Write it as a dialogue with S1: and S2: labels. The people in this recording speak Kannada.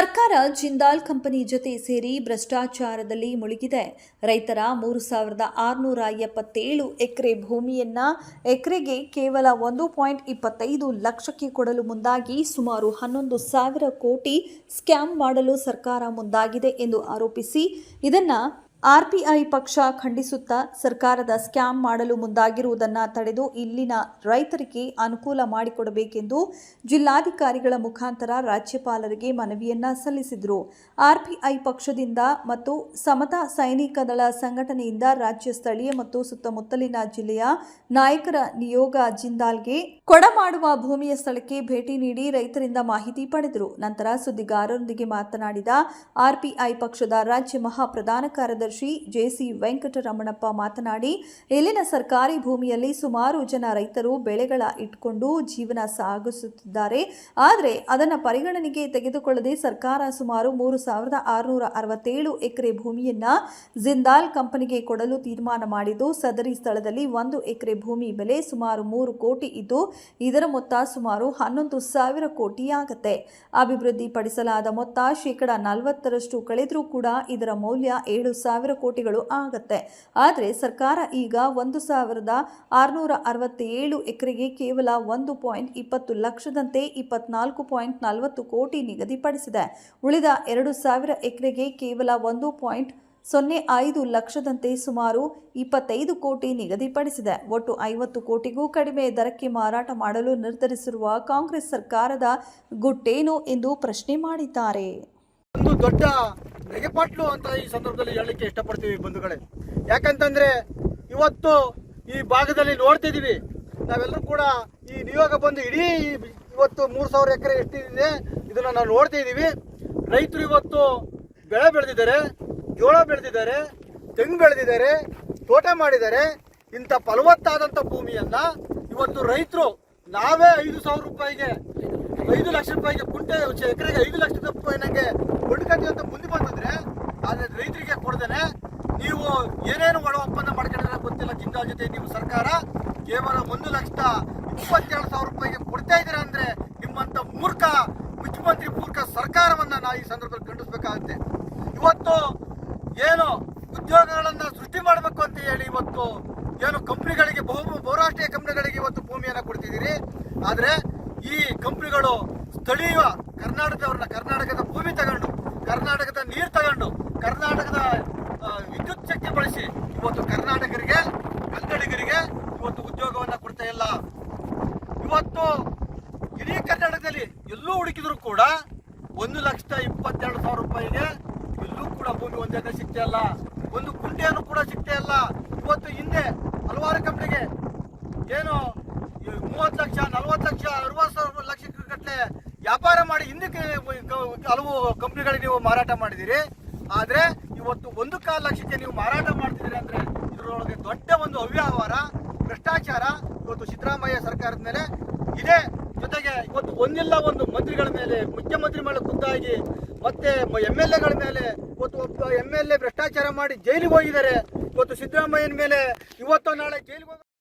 S1: ಸರ್ಕಾರ ಜಿಂದಾಲ್ ಕಂಪನಿ ಜೊತೆ ಸೇರಿ ಭ್ರಷ್ಟಾಚಾರದಲ್ಲಿ ಮುಳುಗಿದೆ. ರೈತರ ಮೂರು ಸಾವಿರದ ಆರುನೂರ ಎಪ್ಪತ್ತೇಳು ಎಕರೆ ಭೂಮಿಯನ್ನ ಎಕರೆಗೆ ಕೇವಲ ಒಂದು ಪಾಯಿಂಟ್ ಇಪ್ಪತ್ತೈದು ಲಕ್ಷಕ್ಕೆ ಕೊಡಲು ಮುಂದಾಗಿ ಸುಮಾರು ಹನ್ನೊಂದು ಸಾವಿರ ಕೋಟಿ ಸ್ಕ್ಯಾಮ್ ಮಾಡಲು ಸರ್ಕಾರ ಮುಂದಾಗಿದೆ ಎಂದು ಆರೋಪಿಸಿ ಇದನ್ನ ಆರ್ಪಿಐ ಪಕ್ಷ ಖಂಡಿಸುತ್ತಾ ಸರ್ಕಾರದ ಸ್ಕ್ಯಾಮ್ ಮಾಡಲು ಮುಂದಾಗಿರುವುದನ್ನು ತಡೆದು ಇಲ್ಲಿನ ರೈತರಿಗೆ ಅನುಕೂಲ ಮಾಡಿಕೊಡಬೇಕೆಂದು ಜಿಲ್ಲಾಧಿಕಾರಿಗಳ ಮುಖಾಂತರ ರಾಜ್ಯಪಾಲರಿಗೆ ಮನವಿಯನ್ನ ಸಲ್ಲಿಸಿದರು. ಆರ್ಪಿಐ ಪಕ್ಷದಿಂದ ಮತ್ತು ಸಮತಾ ಸೈನಿಕ ದಳ ಸಂಘಟನೆಯಿಂದ ರಾಜ್ಯ ಸ್ಥಳೀಯ ಮತ್ತು ಸುತ್ತಮುತ್ತಲಿನ ಜಿಲ್ಲೆಯ ನಾಯಕರ ನಿಯೋಗ ಜಿಂದಾಲ್ಗೆ ಕೊಡಮಾಡುವ ಭೂಮಿಯ ಸ್ಥಳಕ್ಕೆ ಭೇಟಿ ನೀಡಿ ರೈತರಿಂದ ಮಾಹಿತಿ ಪಡೆದರು. ನಂತರ ಸುದ್ದಿಗಾರರೊಂದಿಗೆ ಮಾತನಾಡಿದ ಆರ್ಪಿಐ ಪಕ್ಷದ ರಾಜ್ಯ ಮಹಾಪ್ರಧಾನ ಕಾರ್ಯದರ್ಶಿ ಜೆಸಿ ವೆಂಕಟರಮಣಪ್ಪ ಮಾತನಾಡಿ ಇಲ್ಲಿನ ಸರ್ಕಾರಿ ಭೂಮಿಯಲ್ಲಿ ಸುಮಾರು ಜನ ರೈತರು ಬೆಳೆಗಳ ಇಟ್ಕೊಂಡು ಜೀವನ ಸಾಗಿಸುತ್ತಿದ್ದಾರೆ. ಆದರೆ ಅದನ್ನು ಪರಿಗಣನೆಗೆ ತೆಗೆದುಕೊಳ್ಳದೆ ಸರ್ಕಾರ ಸುಮಾರು ಮೂರು ಸಾವಿರದ ಆರುನೂರ ಅರವತ್ತೇಳು ಎಕರೆ ಭೂಮಿಯನ್ನ ಜಿಂದಾಲ್ ಕಂಪನಿಗೆ ಕೊಡಲು ತೀರ್ಮಾನ ಮಾಡಿದ್ದು, ಸದರಿ ಸ್ಥಳದಲ್ಲಿ ಒಂದು ಎಕರೆ ಭೂಮಿ ಬೆಲೆ ಸುಮಾರು ಮೂರು ಕೋಟಿ ಇದ್ದು, ಇದರ ಮೊತ್ತ ಸುಮಾರು ಹನ್ನೊಂದು ಸಾವಿರ ಕೋಟಿ ಆಗುತ್ತೆ. ಅಭಿವೃದ್ಧಿಪಡಿಸಲಾದ ಮೊತ್ತ ಶೇಕಡ ನಲವತ್ತರಷ್ಟು ಕಳೆದರೂ ಕೂಡ ಇದರ ಮೌಲ್ಯ ಏಳು ಸಾವಿರ ಕೋಟಿಗಳು ಆಗತ್ತೆ. ಆದರೆ ಸರ್ಕಾರ ಈಗ ಒಂದು ಸಾವಿರದ ಆರುನೂರ ಅರವತ್ತೇಳು ಎಕರೆಗೆ ಕೇವಲ ಒಂದು ಪಾಯಿಂಟ್ ಇಪ್ಪತ್ತು ಲಕ್ಷದಂತೆ ಇಪ್ಪತ್ನಾಲ್ಕು ಪಾಯಿಂಟ್ ನಲವತ್ತು ಕೋಟಿ ನಿಗದಿಪಡಿಸಿದೆ. ಉಳಿದ ಎರಡು ಸಾವಿರ ಎಕರೆಗೆ ಕೇವಲ ಒಂದು ಪಾಯಿಂಟ್ ಸೊನ್ನೆ ಐದು ಲಕ್ಷದಂತೆ ಸುಮಾರು ಇಪ್ಪತ್ತೈದು ಕೋಟಿ ನಿಗದಿಪಡಿಸಿದೆ. ಒಟ್ಟು ಐವತ್ತು ಕೋಟಿಗೂ ಕಡಿಮೆ ದರಕ್ಕೆ ಮಾರಾಟ ಮಾಡಲು ನಿರ್ಧರಿಸಿರುವ ಕಾಂಗ್ರೆಸ್ ಸರ್ಕಾರದ ಗುಟ್ಟೇನು ಎಂದು ಪ್ರಶ್ನೆ ಮಾಡಿದ್ದಾರೆ.
S2: ಒಂದು ದೊಡ್ಡ ನೆಗೆಪಾಟ್ಲು ಅಂತ ಈ ಸಂದರ್ಭದಲ್ಲಿ ಹೇಳಲಿಕ್ಕೆ ಇಷ್ಟಪಡ್ತೀವಿ ಬಂಧುಗಳೇ. ಯಾಕಂತಂದ್ರೆ ಇವತ್ತು ಈ ಭಾಗದಲ್ಲಿ ನೋಡ್ತಿದ್ದೀವಿ, ನಾವೆಲ್ಲರೂ ಕೂಡ ಈ ನಿಯೋಗ ಬಂದು ಇಡೀ ಇವತ್ತು ಮೂರು ಸಾವಿರ ಎಕರೆ ಎಷ್ಟಿದೆ ಇದನ್ನ ನಾವು ನೋಡ್ತಾ ಇದ್ದೀವಿ ರೈತರು ಇವತ್ತು ಬೆಳೆ ಬೆಳೆದಿದ್ದಾರೆ, ಜೋಳ ಬೆಳೆದಿದ್ದಾರೆ, ತೆಂಗು ಬೆಳೆದಿದ್ದಾರೆ, ತೋಟ ಮಾಡಿದ್ದಾರೆ. ಇಂಥ ಫಲವತ್ತಾದಂಥ ಭೂಮಿಯನ್ನು ಇವತ್ತು ರೈತರು ನಾವೇ ಐದು ಸಾವಿರ ರೂಪಾಯಿಗೆ ಐದು ಲಕ್ಷ ರೂಪಾಯಿಗೆ ಕುಂಟೆ ಎಕರೆಗೆ ಐದು ಲಕ್ಷ ರೂಪಾಯಿನಾಗೆ ಕೊಂಡ್ಕೊಂತೀವಿ ಅಂತ ಮುಂದೆ ಬಂದಿದ್ರೆ, ಆದ್ರೆ ರೈತರಿಗೆ ಕೊಡ್ದೇನೆ ನೀವು ಏನೇನು ಒಳ ಒಪ್ಪಂದ ಮಾಡ್ಕೊಂಡಿದ್ರೆ ಗೊತ್ತಿಲ್ಲ ಜಿಂದಾಲ್ ಜೊತೆ ನೀವು ಸರ್ಕಾರ. ಕೇವಲ ಒಂದು ಲಕ್ಷದ ಇಪ್ಪತ್ತೆರಡು ಸಾವಿರ ರೂಪಾಯಿಗೆ ಕೊಡ್ತಾ ಇದ್ದೀರಾ ಅಂದ್ರೆ ನಿಮ್ಮಂತ ಮೂರ್ಖ ಮುಖ್ಯಮಂತ್ರಿ ಮೂರ್ಖ ಸರ್ಕಾರವನ್ನ ನಾ ಈ ಸಂದರ್ಭದಲ್ಲಿ ಖಂಡಿಸಬೇಕಾಗುತ್ತೆ. ಇವತ್ತು ಏನು ಉದ್ಯೋಗಗಳನ್ನ ಸೃಷ್ಟಿ ಮಾಡಬೇಕು ಅಂತ ಹೇಳಿ ಇವತ್ತು ಏನು ಕಂಪ್ನಿಗಳಿಗೆ ಬಹು ಬಹುರಾಷ್ಟ್ರೀಯ ಕಂಪ್ನಿಗಳಿಗೆ ಇವತ್ತು ಭೂಮಿಯನ್ನ ಕೊಡ್ತಿದ್ದೀರಿ ಆದ್ರೆ ಈ ಸ್ಥಳೀಯ ಕರ್ನಾಟಕದವ್ರನ್ನ ಕರ್ನಾಟಕದ ಭೂಮಿ ತಗೊಂಡು, ಕರ್ನಾಟಕದ ನೀರು ತಗೊಂಡು, ಕರ್ನಾಟಕದ ವಿದ್ಯುತ್ ಶಕ್ತಿ ಬಳಸಿ ಇವತ್ತು ಕರ್ನಾಟಕರಿಗೆ, ಕನ್ನಡಿಗರಿಗೆ ಇವತ್ತು ಉದ್ಯೋಗವನ್ನ ಕೊಡ್ತಾ ಇಲ್ಲ. ಇವತ್ತು ಇಡೀ ಕರ್ನಾಟಕದಲ್ಲಿ ಎಲ್ಲೂ ಹುಡುಕಿದ್ರು ಕೂಡ ಒಂದು ಲಕ್ಷದ ಇಪ್ಪತ್ತೆರಡು ಸಾವಿರ ರೂಪಾಯಿಗೆ ಎಲ್ಲೂ ಕೂಡ ಭೂಮಿ ಒಂದೇ ಸಿಗ್ತಾ ಇಲ್ಲ. ಒಂದು ಕುಂಟೆಯನ್ನು ಕೂಡ ಸಿಗ್ತಾ ಇಲ್ಲ. ಇವತ್ತು ಹಿಂದೆ ಹಲವಾರು ಕಂಪ್ನಿಗೆ ಏನು ಮೂವತ್ತು ಲಕ್ಷ, ನಲವತ್ತು ಲಕ್ಷ ಅರವತ್ತು ಸಾವಿರ ಲಕ್ಷ ಗಟ್ಟಲೆ ವ್ಯಾಪಾರ ಮಾಡಿ ಹಿಂದಕ್ಕೆ ಹಲವು ಕಂಪ್ನಿಗಳಿಗೆ ನೀವು ಮಾರಾಟ ಆದರೆ ಇವತ್ತು ಒಂದು ಕಾಲು ಲಕ್ಷಕ್ಕೆ ನೀವು ಮಾರಾಟ ಮಾಡ್ತಿದ್ದೀರಿ ಅಂದ್ರೆ ಇದರೊಳಗೆ ದೊಡ್ಡ ಒಂದು ಅವ್ಯವಹಾರ, ಭ್ರಷ್ಟಾಚಾರ ಇವತ್ತು ಸಿದ್ದರಾಮಯ್ಯ ಸರ್ಕಾರದ ಮೇಲೆ ಇದೆ. ಜೊತೆಗೆ ಇವತ್ತು ಒಂದಿಲ್ಲ ಒಂದು ಮಂತ್ರಿಗಳ ಮೇಲೆ, ಮುಖ್ಯಮಂತ್ರಿ ಮೇಲೆ ಖುದ್ದಾಗಿ ಮತ್ತೆ ಎಂ ಎಲ್ ಎಗಳ ಮೇಲೆ ಇವತ್ತು ಒಬ್ಬ ಎಂ ಎಲ್ ಎ ಭ್ರಷ್ಟಾಚಾರ ಮಾಡಿ ಜೈಲಿಗೆ ಹೋಗಿದ್ದಾರೆ. ಇವತ್ತು ಸಿದ್ದರಾಮಯ್ಯನ ಮೇಲೆ ಇವತ್ತು ನಾಳೆ ಜೈಲಿಗೆ